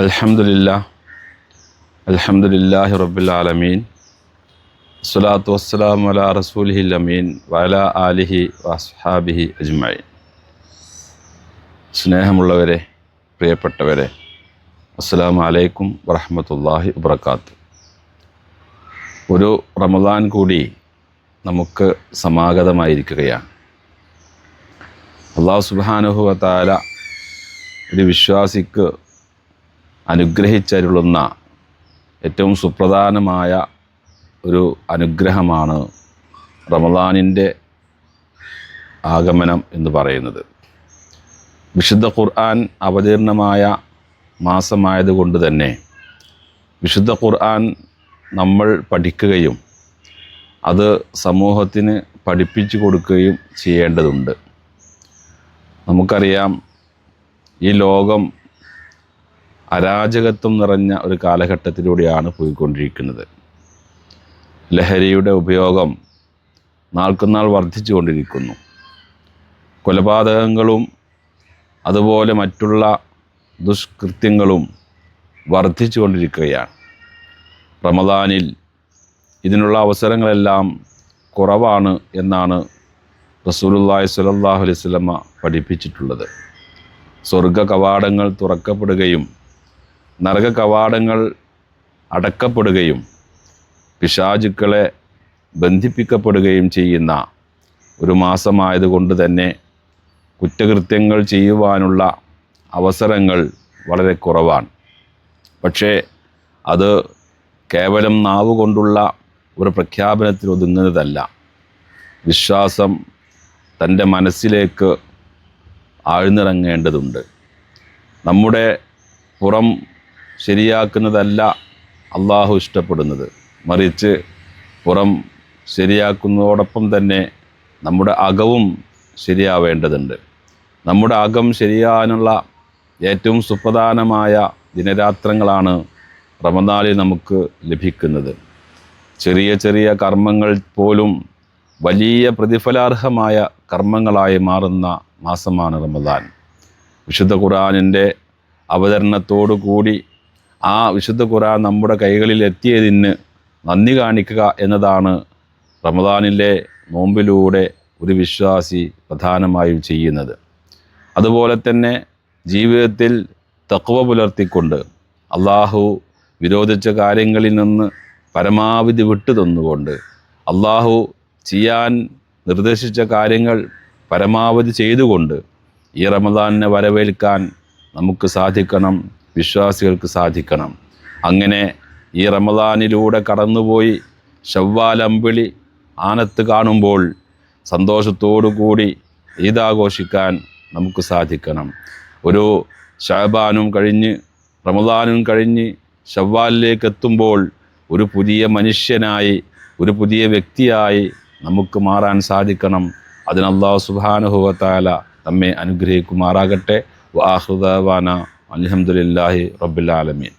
അൽഹംദുലില്ലാ അൽഹംദുലില്ലാഹി റബ്ബിൽ ആലമീൻ. സ്വലാത്തു വസ്സലാം വല റസൂലിഹി അമീൻ വല ആലിഹി വസ്ഹാബിഹി അജ്മൈൻ സ്നേഹമുള്ളവരെ പ്രിയപ്പെട്ടവരെ അസ്സലാമു അലൈക്കും വറഹമത്തല്ലാഹി വബർക്കാത്തു ഒരു റമദാൻ കൂടി നമുക്ക് സമാഗതമായിരിക്കുകയാണ്. അള്ളാഹു സുബാനുഹുവ താല ഒരു വിശ്വാസിക്ക് അനുഗ്രഹിച്ചരുളുന്ന ഏറ്റവും സുപ്രധാനമായ ഒരു അനുഗ്രഹമാണ് റമദാനിന്റെ ആഗമനം എന്ന് പറയുന്നത്. വിശുദ്ധ ഖുർആൻ അവതീർണമായ മാസമായതുകൊണ്ട് തന്നെ വിശുദ്ധ ഖുർആൻ നമ്മൾ പഠിക്കുകയും അത് സമൂഹത്തിന് പഠിപ്പിച്ചു കൊടുക്കുകയും ചെയ്യേണ്ടതുണ്ട്. നമുക്കറിയാം ഈ ലോകം അരാജകത്വം നിറഞ്ഞ ഒരു കാലഘട്ടത്തിലൂടെയാണ് പോയിക്കൊണ്ടിരിക്കുന്നത്. ലഹരിയുടെ ഉപയോഗം നാൾക്കുനാൾ വർദ്ധിച്ചുകൊണ്ടിരിക്കുന്നു. കൊലപാതകങ്ങളും അതുപോലെ മറ്റുള്ള ദുഷ്കൃത്യങ്ങളും വർദ്ധിച്ചുകൊണ്ടിരിക്കുകയാണ്. റമദാനിൽ ഇതിനുള്ള അവസരങ്ങളെല്ലാം കുറവാണ് എന്നാണ് റസൂലുള്ളാഹി സ്വല്ലല്ലാഹു അലൈഹി വസല്ലമ പഠിപ്പിച്ചിട്ടുള്ളത്. സ്വർഗ കവാടങ്ങൾ തുറക്കപ്പെടുകയും നരക കവാടങ്ങൾ അടക്കപ്പെടുകയും പിശാചുക്കളെ ബന്ധിപ്പിക്കപ്പെടുകയും ചെയ്യുന്ന ഒരു മാസമായതുകൊണ്ട് തന്നെ കുറ്റകൃത്യങ്ങൾ ചെയ്യുവാനുള്ള അവസരങ്ങൾ വളരെ കുറവാണ്. പക്ഷേ അത് കേവലം നാവ് കൊണ്ടുള്ള ഒരു പ്രഖ്യാപനത്തിൽ ഒതുങ്ങുന്നതല്ല. വിശ്വാസം തന്റെ മനസ്സിലേക്ക് ആഴ്ന്നിറങ്ങേണ്ടതുണ്ട്. നമ്മുടെ പുറം ശരിയാക്കുന്നതല്ല അള്ളാഹു ഇഷ്ടപ്പെടുന്നത്. മറിച്ച് പുറം ശരിയാക്കുന്നതോടൊപ്പം തന്നെ നമ്മുടെ അകവും ശരിയാവേണ്ടതുണ്ട്. നമ്മുടെ അകം ശരിയാകാനുള്ള ഏറ്റവും സുപ്രധാനമായ ദിനരാത്രങ്ങളാണ് റമദാനിൽ നമുക്ക് ലഭിക്കുന്നത്. ചെറിയ ചെറിയ കർമ്മങ്ങൾ പോലും വലിയ പ്രതിഫലാർഹമായ കർമ്മങ്ങളായി മാറുന്ന മാസമാണ് റമദാൻ. വിശുദ്ധ ഖുറാനിന്റെ അവതരണത്തോടു കൂടി ആ വിശുദ്ധ ഖുറാൻ നമ്മുടെ കൈകളിൽ എത്തിയതിന് നന്ദി കാണിക്കുക എന്നതാണ് റമദാനിലെ നോമ്പിലൂടെ ഒരു വിശ്വാസി പ്രധാനമായും ചെയ്യുന്നത്. അതുപോലെ തന്നെ ജീവിതത്തിൽ തക്വ പുലർത്തിക്കൊണ്ട് അള്ളാഹു വിരോധിച്ച കാര്യങ്ങളിൽ നിന്ന് പരമാവധി വിട്ടു തന്നുകൊണ്ട് അള്ളാഹു ചെയ്യാൻ നിർദ്ദേശിച്ച കാര്യങ്ങൾ പരമാവധി ചെയ്തുകൊണ്ട് ഈ റമദാനിനെ വരവേൽക്കാൻ നമുക്ക് സാധിക്കണം വിശ്വാസികൾക്ക് സാധിക്കണം. അങ്ങനെ ഈ റമദാനിലൂടെ കടന്നുപോയി ശവ്വാലമ്പിളി ആനത്ത് കാണുമ്പോൾ സന്തോഷത്തോടു കൂടി ഈദാഘോഷിക്കാൻ നമുക്ക് സാധിക്കണം. ഒരു ഷഹബാനും കഴിഞ്ഞ് റമദാനും കഴിഞ്ഞ് ഷവ്വാലിലേക്ക് എത്തുമ്പോൾ ഒരു പുതിയ മനുഷ്യനായി ഒരു പുതിയ വ്യക്തിയായി നമുക്ക് മാറാൻ സാധിക്കണം. അതിന് അള്ളാഹു സുബാനുഹുവത്താല നമ്മെ അനുഗ്രഹിക്കുമാറാകട്ടെ. വാഹുദാന அலமதுல்லாஹி ரபுல்லா ஆலமீன்.